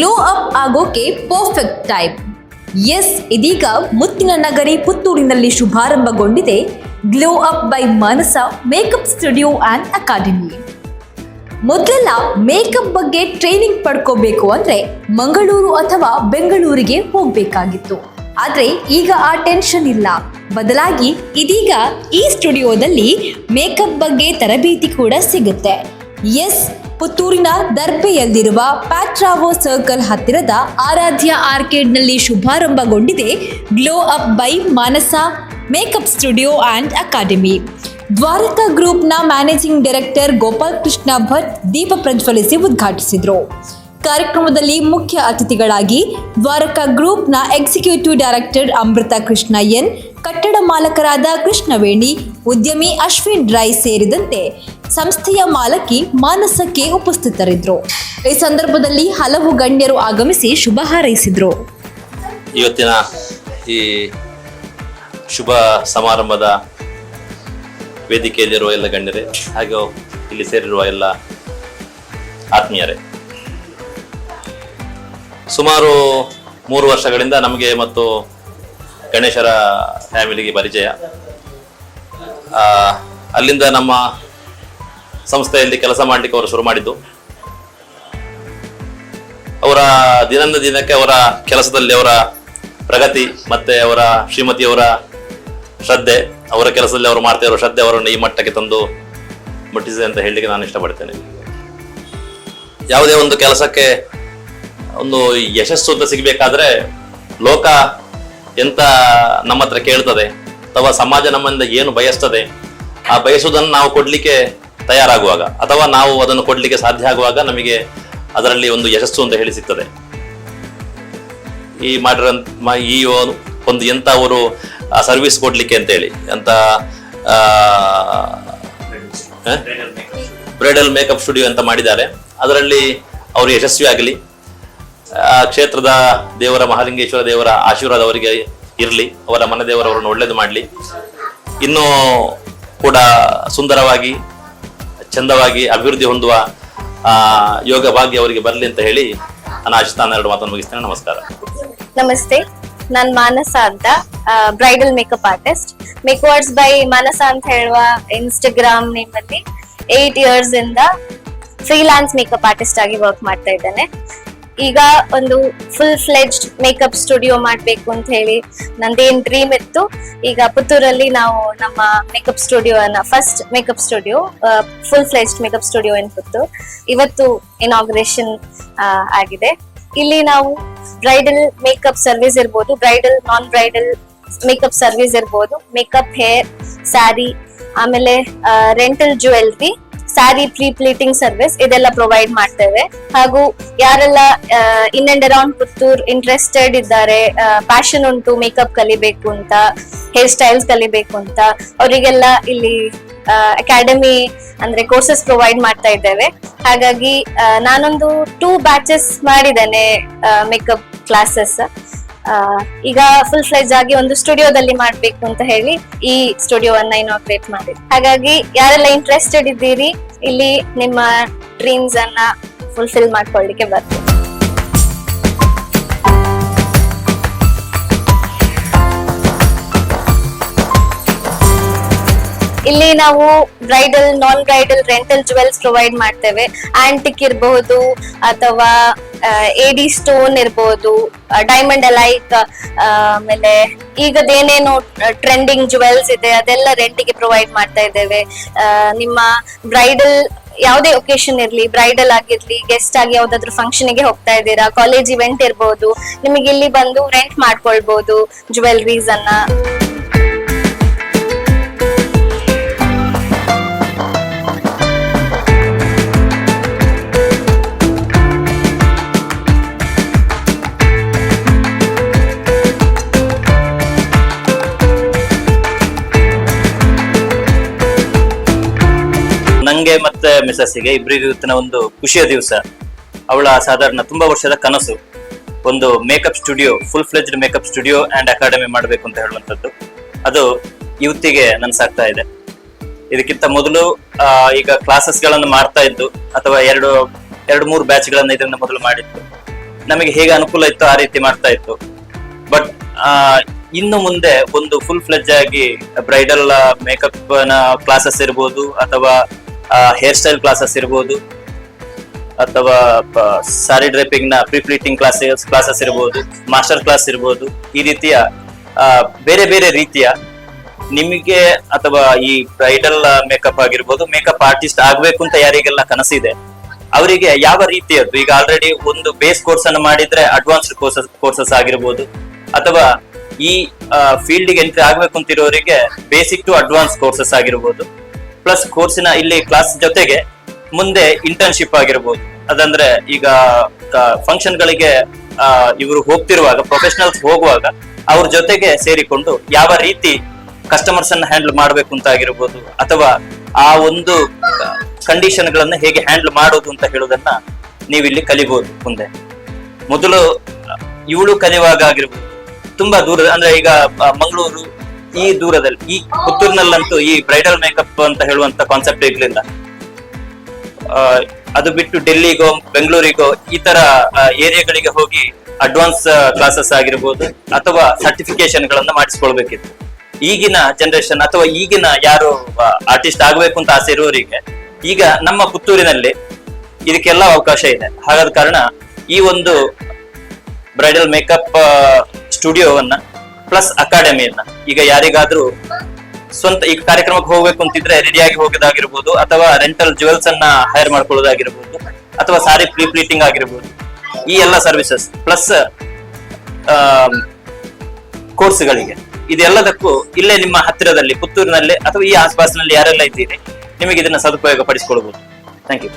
ಮೇಕಪ್ಗೆ perfect type ಎಸ್ ಇದೀಗ ಮುತ್ತಿನ ನಗರಿ ಪುತ್ತೂರಿನಲ್ಲಿ ಶುಭಾರಂಭಗೊಂಡಿದೆ glow up by Manasa makeup studio and academy ಮೊದಲೆಲ್ಲ ಮೇಕಪ್ ಬಗ್ಗೆ ಟ್ರೈನಿಂಗ್ ಪಡ್ಕೋಬೇಕು ಅಂದ್ರೆ ಮಂಗಳೂರು ಅಥವಾ ಬೆಂಗಳೂರಿಗೆ ಹೋಗ್ಬೇಕಾಗಿತ್ತು. ಆದ್ರೆ ಈಗ ಆ ಟೆನ್ಷನ್ ಇಲ್ಲ. ಬದಲಾಗಿ ಇದೀಗ ಈ ಸ್ಟುಡಿಯೋದಲ್ಲಿ ಮೇಕಪ್ ಬಗ್ಗೆ ತರಬೇತಿ ಕೂಡ ಸಿಗುತ್ತೆ. ಎಸ್ ಪುತ್ತೂರಿನ ದರ್ಬೆಯಲ್ಲಿರುವ ಪ್ಯಾಟ್ರಾವೋ ಸರ್ಕಲ್ ಹತ್ತಿರದ ಆರಾಧ್ಯ ಆರ್ಕೇಡ್ನಲ್ಲಿ ಶುಭಾರಂಭಗೊಂಡಿದೆ glow up by Manasa makeup studio and academy. Dwaraka ಗ್ರೂಪ್ನ ಮ್ಯಾನೇಜಿಂಗ್ ಡೈರೆಕ್ಟರ್ ಗೋಪಾಲ್ ಕೃಷ್ಣ ಭಟ್ ದೀಪ ಪ್ರಜ್ವಲಿಸಿ ಉದ್ಘಾಟಿಸಿದರು. ಕಾರ್ಯಕ್ರಮದಲ್ಲಿ ಮುಖ್ಯ ಅತಿಥಿಗಳಾಗಿ ದ್ವಾರಕಾ ಗ್ರೂಪ್ನ executive director Amrutha Krishna N ಕಟ್ಟಡ ಮಾಲಕರಾದ ಕೃಷ್ಣವೇಣಿ, ಉದ್ಯಮಿ ಅಶ್ವಿನ್ ರೈ ಸೇರಿದಂತೆ ಸಂಸ್ಥೆಯ ಮಾಲಕಿ ಮಾನಸಕ್ಕೆ ಉಪಸ್ಥಿತರಿದ್ದರು. ಈ ಸಂದರ್ಭದಲ್ಲಿ ಹಲವು ಗಣ್ಯರು ಆಗಮಿಸಿ ಶುಭ ಹಾರೈಸಿದ್ರು. ಇವತ್ತಿನ ಈ ಶುಭ ಸಮಾರಂಭದ ವೇದಿಕೆಯಲ್ಲಿರುವ ಎಲ್ಲ ಗಣ್ಯರೇ, ಹಾಗೂ ಇಲ್ಲಿ ಸೇರಿರುವ ಎಲ್ಲ ಆತ್ಮೀಯರೇ. ಸುಮಾರು ಮೂರು ವರ್ಷಗಳಿಂದ ನಮಗೆ ಮತ್ತು ಗಣೇಶರ ಫ್ಯಾಮಿಲಿಗೆ ಪರಿಚಯ. ಅಲ್ಲಿಂದ ನಮ್ಮ ಸಂಸ್ಥೆಯಲ್ಲಿ ಕೆಲಸ ಮಾಡಲಿಕ್ಕೆ ಅವರು ಶುರು ಮಾಡಿದ್ದು. ಅವರ ದಿನದಿಂದ ದಿನಕ್ಕೆ ಅವರ ಕೆಲಸದಲ್ಲಿ ಅವರ ಪ್ರಗತಿ ಮತ್ತೆ ಅವರ ಶ್ರೀಮತಿಯವರ ಶ್ರದ್ಧೆ, ಅವರ ಕೆಲಸದಲ್ಲಿ ಅವರು ಮಾಡ್ತಾ ಇರೋ ಶ್ರದ್ಧೆ ಅವರನ್ನು ಈ ಮಟ್ಟಕ್ಕೆ ತಂದು ಮುಟ್ಟಿಸಿದೆ ಅಂತ ಹೇಳಲಿಕ್ಕೆ ನಾನು ಇಷ್ಟಪಡ್ತೇನೆ. ಯಾವುದೇ ಒಂದು ಕೆಲಸಕ್ಕೆ ಒಂದು ಯಶಸ್ಸು ಅಂತ ಸಿಗಬೇಕಾದ್ರೆ ಲೋಕ ಎಂತ ನಮ್ಮ ಹತ್ರ ಕೇಳ್ತದೆ. ಅಥವಾ ಸಮಾಜ ನಮ್ಮಿಂದ ಏನು ಬಯಸ್ತದೆ, ಆ ಬಯಸುವುದನ್ನು ನಾವು ಕೊಡ್ಲಿಕ್ಕೆ ತಯಾರಾಗುವಾಗ ಅಥವಾ ನಾವು ಅದನ್ನು ಕೊಡಲಿಕ್ಕೆ ಸಾಧ್ಯ ಆಗುವಾಗ ನಮಗೆ ಅದರಲ್ಲಿ ಒಂದು ಯಶಸ್ಸು ಅಂತ ಹೇಳಿ ಸಿಗ್ತದೆ. ಈ ಮಾಡಿರೋ ಈ ಒಂದು- ಎಂಥ ಅವರು ಸರ್ವಿಸ್ ಕೊಡಲಿಕ್ಕೆ ಅಂತ ಹೇಳಿ ಅಂತ ಬ್ರೈಡಲ್ ಮೇಕಪ್ ಸ್ಟುಡಿಯೋ ಅಂತ ಮಾಡಿದ್ದಾರೆ. ಅದರಲ್ಲಿ ಅವರು ಯಶಸ್ವಿ ಆಗಲಿ. ಆ, ಕ್ಷೇತ್ರದ ದೇವರ, ಮಹಾಲಿಂಗೇಶ್ವರ ದೇವರ ಆಶೀರ್ವಾದ ಅವರಿಗೆ ಇರಲಿ. ಅವರ ಮನೆ ದೇವರವರನ್ನು ಒಳ್ಳೇದು ಮಾಡಲಿ. ಇನ್ನೂ ಕೂಡ ಸುಂದರವಾಗಿ ಚಂದವಾಗಿ ಅಭಿವೃದ್ಧಿ ಹೊಂದುವ ಯೋಗ ಭಾಗ್ಯ ಅವರಿಗೆ ಬರಲಿ ಅಂತ ಹೇಳಿ ನಾನು ಆಶಿತಾನ ಎರಡು ಮಾತನ್ನು ಮುಗಿಸ್ತೇನೆ. ನಮಸ್ಕಾರ. ನಮಸ್ತೆ. ನಾನು ಮಾನಸ ಅಂತ bridal makeup artist. Makeovers by Manasa ಅಂತ ಹೇಳುವ ಇನ್ಸ್ಟಾಗ್ರಾಮ್ ನೇಮ್ ಅಲ್ಲಿ ಏಟ್ ಇಯರ್ಸ್ ಇಂದ ಫ್ರೀಲಾನ್ಸ್ ಮೇಕಪ್ ಆರ್ಟಿಸ್ಟ್ ಆಗಿ ವರ್ಕ್ ಮಾಡ್ತಾ ಇದ್ದೇನೆ. ಈಗ ಒಂದು ಫುಲ್ ಫ್ಲೆಜ್ಡ್ ಮೇಕಪ್ ಸ್ಟುಡಿಯೋ ಮಾಡ್ಬೇಕು ಅಂತ ಹೇಳಿ ನಂದೇನ್ ಡ್ರೀಮ್ ಇತ್ತು. ಈಗ ಪುತ್ತೂರಲ್ಲಿ ನಾವು ನಮ್ಮ ಮೇಕಪ್ ಸ್ಟುಡಿಯೋ ಅನ್ನ first makeup studio full fledged makeup studio in Puttur ಇವತ್ತು ಇನಾಗ್ರೇಷನ್ ಆಗಿದೆ. ಇಲ್ಲಿ ನಾವು ಬ್ರೈಡಲ್ ಮೇಕಪ್ ಸರ್ವಿಸ್ ಇರ್ಬೋದು bridal non bridal makeup service ಇರ್ಬೋದು. ಮೇಕಪ್ ಹೇರ್ ಸ್ಯಾರಿ ಆಮೇಲೆ rental jewellery sari pre pleating service ಇದೆಲ್ಲ ಪ್ರೊವೈಡ್ ಮಾಡ್ತೇವೆ. ಹಾಗೂ ಯಾರೆಲ್ಲ in and around Puttur interested ಇದ್ದಾರೆ ಪ್ಯಾಷನ್ ಉಂಟು ಮೇಕಪ್ ಕಲಿಬೇಕು ಅಂತ ಹೇರ್ ಸ್ಟೈಲ್ಸ್ ಕಲಿಬೇಕು ಅಂತ, ಅವರಿಗೆಲ್ಲ ಇಲ್ಲಿ ಅಕಾಡೆಮಿ ಅಂದ್ರೆ ಕೋರ್ಸಸ್ ಪ್ರೊವೈಡ್ ಮಾಡ್ತಾ ಇದ್ದೇವೆ. ಹಾಗಾಗಿ ನಾನೊಂದು ಟೂ ಬ್ಯಾಚಸ್ ಮಾಡಿದ್ದೇನೆ ಮೇಕಪ್ ಕ್ಲಾಸಸ್ ಈಗ ಫುಲ್ ಫ್ಲೆಜ್ ಆಗಿ ಒಂದು ಸ್ಟುಡಿಯೋದಲ್ಲಿ ಮಾಡ್ಬೇಕು ಅಂತ ಹೇಳಿ ಈ ಸ್ಟುಡಿಯೋವನ್ನ ಇನಾಗ್ರೇಟ್ ಮಾಡಿದ್ವಿ ಹಾಗಾಗಿ, ಯಾರೆಲ್ಲ ಇಂಟ್ರೆಸ್ಟೆಡ್ ಇದ್ದೀರಿ ಇಲ್ಲಿ ನಿಮ್ಮ ಡ್ರೀಮ್ಸ್ ಅನ್ನ ಫುಲ್ಫಿಲ್ ಮಾಡ್ಕೊಳ್ಳಿಕ್ಕೆ ಬರ್ತೀವಿ ಇಲ್ಲಿ ನಾವು bridal non bridal rental jewels provide ಮಾಡ್ತೇವೆ. ಆಂಟಿಕ್ ಇರಬಹುದು, ಅಥವಾ ಎಡಿ ಸ್ಟೋನ್ ಇರಬಹುದು ಡೈಮಂಡ್ ಲೈಕ್ ಆಮೇಲೆ ಈಗದೇನೇನು ಟ್ರೆಂಡಿಂಗ್ ಜುವೆಲ್ಸ್ ಇದೆ, ಅದೆಲ್ಲ ರೆಂಟಿಗೆ ಪ್ರೊವೈಡ್ ಮಾಡ್ತಾ ಇದ್ದೇವೆ. ನಿಮ್ಮ ಬ್ರೈಡಲ್ ಯಾವುದೇ ಒಕೇಶನ್ ಇರಲಿ ಬ್ರೈಡಲ್ ಆಗಿರ್ಲಿ ಗೆಸ್ಟ್ ಆಗಿ ಯಾವ್ದಾದ್ರು ಫಂಕ್ಷನ್ಗೆ ಹೋಗ್ತಾ ಇದ್ದೀರಾ ಕಾಲೇಜ್ ಇವೆಂಟ್ ಇರ್ಬೋದು ನಿಮಗೆ ಇಲ್ಲಿ ಬಂದು ರೆಂಟ್ ಮಾಡ್ಕೊಳ್ಬಹುದು ಜುವೆಲ್ರೀಸ್ ಅನ್ನ. ಮಿಸಸ್ಸಿಗೆ ಇಬ್ಬರಿಗೂ ಇವತ್ತಿನ ಒಂದು ಖುಷಿಯ ದಿವಸ. ಅವಳ ಸಾಧಾರಣ ತುಂಬಾ ವರ್ಷದ ಕನಸು. ಒಂದು makeup studio full fledged makeup studio and academy ಮಾಡಬೇಕು ಅಂತ ಹೇಳುವಂಥದ್ದು. ಅದು ಇವತ್ತಿಗೆ ನನ್ಸಾಗ್ತಾ ಇದೆ. ಇದಕ್ಕಿಂತ ಮೊದಲು ಈಗ ಕ್ಲಾಸಸ್ಗಳನ್ನು ಮಾಡ್ತಾ ಇದ್ದು, ಅಥವಾ ಎರಡು ಎರಡು, ಮೂರು ಬ್ಯಾಚ್ ಗಳನ್ನ ಇದರಿಂದ ಮೊದಲು ಮಾಡಿತ್ತು ನಮಗೆ ಹೇಗೆ ಅನುಕೂಲ ಇತ್ತು ಆ ರೀತಿ ಮಾಡ್ತಾ ಇತ್ತು. ಬಟ್ ಇನ್ನು ಮುಂದೆ ಒಂದು ಫುಲ್ ಫ್ಲೆಜ್ ಆಗಿ ಬ್ರೈಡಲ್ ಮೇಕಪ್ನ ಕ್ಲಾಸಸ್ ಇರ್ಬೋದು, ಅಥವಾ ಹೇರ್ ಸ್ಟೈಲ್ ಕ್ಲಾಸಸ್ ಇರ್ಬೋದು, ಅಥವಾ ಸಾರಿ ಡ್ರೈಪಿಂಗ್ನ ಪ್ರಿಪ್ಲೀಟಿಂಗ್ ಕ್ಲಾಸಸ್ ಕ್ಲಾಸಸ್ ಇರ್ಬೋದು ಮಾಸ್ಟರ್ ಕ್ಲಾಸ್ ಇರ್ಬೋದು, ಈ ರೀತಿಯ ಬೇರೆ ಬೇರೆ ರೀತಿಯ ನಿಮಗೆ ಅಥವಾ ಈ ಬ್ರೈಡಲ್ ಮೇಕಪ್ ಆಗಿರ್ಬೋದು ಮೇಕಪ್ ಆರ್ಟಿಸ್ಟ್ ಆಗ್ಬೇಕು ಅಂತ ಯಾರಿಗೆಲ್ಲ ಕನಸಿದೆ, ಅವರಿಗೆ ಯಾವ ರೀತಿಯದ್ದು? ಈಗ ಆಲ್ರೆಡಿ ಒಂದು ಬೇಸ್ ಕೋರ್ಸ್ ಅನ್ನು ಮಾಡಿದ್ರೆ ಅಡ್ವಾನ್ಸ್ಡ್ ಕೋರ್ಸಸ್ ಕೋರ್ಸಸ್ ಆಗಿರ್ಬೋದು, ಅಥವಾ ಈ ಫೀಲ್ಡ್ಗೆ ಎಂಟ್ರಿ ಆಗ್ಬೇಕು ಅಂತಿರೋರಿಗೆ ಬೇಸಿಕ್ ಟು ಅಡ್ವಾನ್ಸ್ ಕೋರ್ಸಸ್ ಆಗಿರ್ಬೋದು ಪ್ಲಸ್ ಕೋರ್ಸಿನ ಇಲ್ಲಿ ಕ್ಲಾಸ್ ಜೊತೆಗೆ ಮುಂದೆ ಇಂಟರ್ನ್ಶಿಪ್ ಆಗಿರ್ಬೋದು. ಅದಂದ್ರೆ ಈಗ ಫಂಕ್ಷನ್ ಗಳಿಗೆ ಇವರು ಹೋಗ್ತಿರುವಾಗ ಪ್ರೊಫೆಷನಲ್ಸ್ ಹೋಗುವಾಗ ಅವ್ರ ಜೊತೆಗೆ ಸೇರಿಕೊಂಡು ಯಾವ ರೀತಿ ಕಸ್ಟಮರ್ಸ್ ಅನ್ನ ಹ್ಯಾಂಡಲ್ ಮಾಡಬೇಕು ಅಂತ ಆಗಿರ್ಬೋದು, ಅಥವಾ ಆ ಒಂದು ಕಂಡೀಷನ್ ಗಳನ್ನ ಹೇಗೆ ಹ್ಯಾಂಡಲ್ ಮಾಡೋದು ಅಂತ ಹೇಳೋದನ್ನ ನೀವಿಲ್ಲಿ ಕಲಿಬಹುದು ಮುಂದೆ. ಮೊದಲು ಇವಳು ಕಲಿಯುವಾಗ ಆಗಿರ್ಬೋದು, ತುಂಬಾ ದೂರ ಅಂದ್ರೆ ಈಗ ಮಂಗಳೂರು ಈ ದೂರದಲ್ಲಿ, ಈ ಪುತ್ತೂರ್ನಲ್ಲಂತೂ ಈ ಬ್ರೈಡಲ್ ಮೇಕಪ್ ಅಂತ ಹೇಳುವಂತ ಕಾನ್ಸೆಪ್ಟ್ ಇರ್ಲಿಲ್ಲ. ಅದು ಬಿಟ್ಟು ಡೆಲ್ಲಿಗೋ, ಬೆಂಗಳೂರಿಗೋ, ಈ ತರ ಏರಿಯಾಗಳಿಗೆ ಹೋಗಿ ಅಡ್ವಾನ್ಸ್ ಕ್ಲಾಸಸ್ ಆಗಿರ್ಬೋದು, ಅಥವಾ ಸರ್ಟಿಫಿಕೇಶನ್ ಗಳನ್ನ ಮಾಡಿಸ್ಕೊಳ್ಬೇಕಿತ್ತು. ಈಗಿನ ಜನರೇಷನ್ ಅಥವಾ ಈಗಿನ ಯಾರು ಆರ್ಟಿಸ್ಟ್ ಆಗಬೇಕು ಅಂತ ಆಸೆ ಇರುವವರಿಗೆ ಈಗ ನಮ್ಮ ಪುತ್ತೂರಿನಲ್ಲಿ ಇದಕ್ಕೆಲ್ಲ ಅವಕಾಶ ಇದೆ. ಹಾಗಾದ ಕಾರಣ ಈ ಒಂದು ಬ್ರೈಡಲ್ ಮೇಕಪ್ ಸ್ಟುಡಿಯೋವನ್ನ ಪ್ಲಸ್ ಅಕಾಡೆಮಿಯನ್ನ ಈಗ ಯಾರಿಗಾದ್ರೂ ಸ್ವಂತ ಈ ಕಾರ್ಯಕ್ರಮಕ್ಕೆ ಹೋಗ್ಬೇಕು ಅಂತಿದ್ರೆ ರೆಡಿಯಾಗಿ ಹೋಗೋದಾಗಿರ್ಬೋದು, ಅಥವಾ ರೆಂಟಲ್ ಜುವೆಲ್ಸ್ ಅನ್ನ ಹೈರ್ ಮಾಡ್ಕೊಳ್ಳೋದಾಗಿರ್ಬೋದು, ಅಥವಾ ಸಾರಿ ಪ್ರೀ ಪ್ರೀಟಿಂಗ್ ಆಗಿರ್ಬೋದು, ಈ ಎಲ್ಲ ಸರ್ವಿಸಸ್ ಪ್ಲಸ್ ಕೋರ್ಸ್ಗಳಿಗೆ ಇದೆಲ್ಲದಕ್ಕೂ ಇಲ್ಲೇ ನಿಮ್ಮ ಹತ್ತಿರದಲ್ಲಿ, ಪುತ್ತೂರಿನಲ್ಲಿ ಅಥವಾ ಈ ಆಸ್ಪಾಸಿನಲ್ಲಿ ಯಾರೆಲ್ಲ ಇದ್ದೀರಿ, ನಿಮಗೆ ಇದನ್ನ ಸದುಪಯೋಗ ಪಡಿಸಿಕೊಳ್ಬಹುದು ಥ್ಯಾಂಕ್ ಯು